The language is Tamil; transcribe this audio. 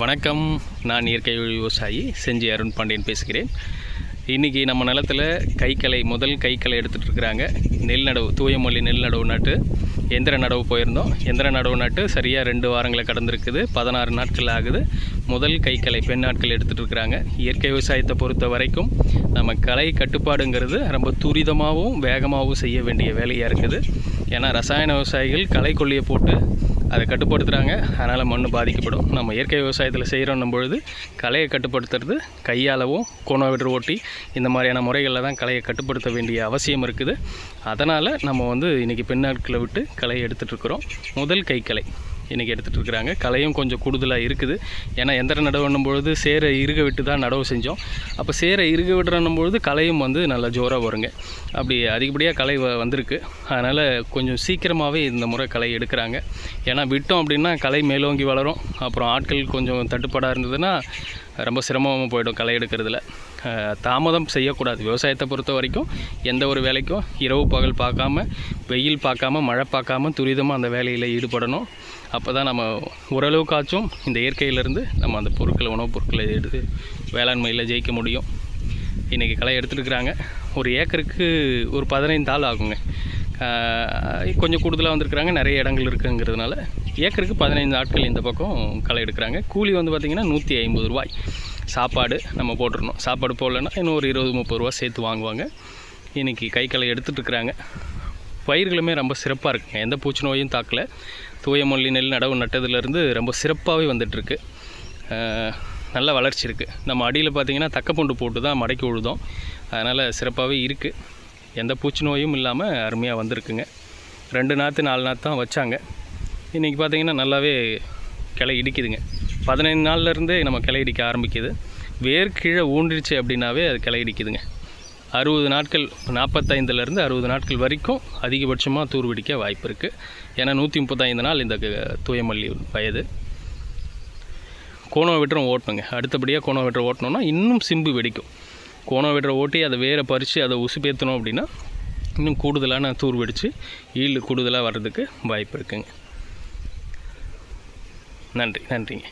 வணக்கம். நான் இயற்கை விவசாயி செஞ்சி அருண் பாண்டியன் பேசுகிறேன். இன்றைக்கி நம்ம நிலத்தில் கைக்கலை முதல் கைக்கலை எடுத்துகிட்டு இருக்கிறாங்க நெல் நடவு தூயமொழி நெல் நடவு நாட்டு எந்திர நடவு போயிருந்தோம். எந்திர நடவு நாட்டு சரியாக ரெண்டு வாரங்களை கடந்திருக்குது. பதினாறு நாட்கள் ஆகுது. முதல் கைக்கலை பெண் நாட்கள் எடுத்துகிட்டு இருக்கிறாங்க இயற்கை விவசாயத்தை பொறுத்த வரைக்கும் நம்ம கலை கட்டுப்பாடுங்கிறது ரொம்ப துரிதமாகவும் வேகமாகவும் செய்ய வேண்டிய வேலையாக இருக்குது. ஏன்னா ரசாயன விவசாயிகள் களை கொல்லியை போட்டு அதை கட்டுப்படுத்துகிறாங்க அதனால் மண் பாதிக்கப்படும். நம்ம இயற்கை விவசாயத்தில் செய்கிறோன்னும் பொழுது களையை கட்டுப்படுத்துறது கையாலவும் கோணோவிடர் ஓட்டி இந்த மாதிரியான முறைகளில் தான் களையை கட்டுப்படுத்த வேண்டிய அவசியம் இருக்குது. அதனால் நம்ம வந்து இன்றைக்கி பெண்ணாட்களை விட்டு களையை எடுத்துகிட்ருக்குறோம் முதல் கைக்கலை. இன்றைக்கி எடுத்துகிட்டு இருக்கிறாங்க. கலையும் கொஞ்சம் கூடுதலாக இருக்குது. ஏன்னா எந்திர நடவுன்னும் பொழுது சேரை இறுக விட்டு தான் நடவு செஞ்சோம். அப்போ சேரை இறுக விடுறன்னும் பொழுது கலையும் வந்து நல்லா ஜோராக வருங்க. அப்படி அதிகப்படியாக கலை வ- வந்திருக்கு. அதனால் கொஞ்சம் சீக்கிரமாகவே இந்த முறை கலை எடுக்கிறாங்க. ஏன்னா விட்டோம் அப்படின்னா கலை மேலோங்கி வளரும். அப்புறம் ஆட்கள் கொஞ்சம் தட்டுப்பாடாக இருந்ததுன்னா ரொம்ப சிரமமாக போயிடும் களை எடுக்கிறதுல. தாமதம் செய்யக்கூடாது. விவசாயத்தை பொறுத்த வரைக்கும் எந்த ஒரு வேலைக்கும் இரவு பகல் பார்க்காம வெயில் பார்க்காம மழை பார்க்காம துரிதமாக அந்த வேலையில் ஈடுபடணும். அப்போ தான் நம்ம ஓரளவுக்காச்சும் இந்த இயற்கையிலேருந்து நம்ம அந்த பொருட்களை உணவுப் பொருட்களை எடுத்து வேளாண்மையில் ஜெயிக்க முடியும். இன்றைக்கி களை எடுத்துருக்குறாங்க. ஒரு ஏக்கருக்கு ஒரு பதினைந்து ஆள் ஆகுங்க. கொஞ்சம் கூடுதலாக வந்திருக்கிறாங்க. நிறைய இடங்கள் இருக்குங்கிறதுனால ஏக்கருக்கு பதினைந்து ஆட்கள் இந்த பக்கம் களை எடுக்கிறாங்க. கூலி வந்து பார்த்திங்கன்னா நூற்றி ஐம்பது ரூபாய். சாப்பாடு நம்ம போட்டுருணும். சாப்பாடு போடலன்னா இன்னும் ஒரு இருபது முப்பது ரூபா சேர்த்து வாங்குவாங்க. இன்றைக்கி கை களை எடுத்துகிட்டுருக்குறாங்க பயிர்களுமே ரொம்ப சிறப்பாக இருக்குங்க. எந்த பூச்சி நோயும் தாக்கலை. தூயமல்லி நெல் நடவு நட்டதுலேருந்து ரொம்ப சிறப்பாகவே வந்துட்டுருக்கு. நல்ல வளர்ச்சி இருக்குது நம்ம அடியில் பார்த்திங்கன்னா தக்கப்பூண்டு போட்டு தான் மடக்கி உழுதோம். அதனால் சிறப்பாகவே இருக்குது எந்த பூச்சி நோயும் இல்லாமல் அருமையாக வந்திருக்குங்க. ரெண்டு நாற்று நாலு நாற்று தான் வச்சாங்க. இன்றைக்கி பார்த்திங்கன்னா நல்லாவே கிளை இடிக்குதுங்க. பதினைந்து நாள்லேருந்தே நம்ம கிளையடிக்க ஆரம்பிக்குது. வேர் கீழே ஊன்றிடுச்சு அப்படின்னாவே அது கிளையடிக்குதுங்க. அறுபது நாட்கள் நாற்பத்தைந்துலேருந்து அறுபது நாட்கள் வரைக்கும் அதிகபட்சமாக தூர்வெடிக்க வாய்ப்பு இருக்குது ஏன்னா நூற்றி முப்பத்தைந்து நாள் இந்த தூயமல்லி வயது. கோணம் விட்டுறம் ஓட்டணுங்க. அடுத்தபடியாக கோணம் விட்டுற ஓட்டணும்னா இன்னும் சிம்பு வெடிக்கும். கோணம் விட்டுற ஓட்டி அதை வேற பறித்து அதை உசுப்பேற்றணும் அப்படின்னா இன்னும் கூடுதலான தூர் வெடித்து ஈல்டு கூடுதலாக வர்றதுக்கு வாய்ப்பு இருக்குங்க நன்றி நன்றிங்க.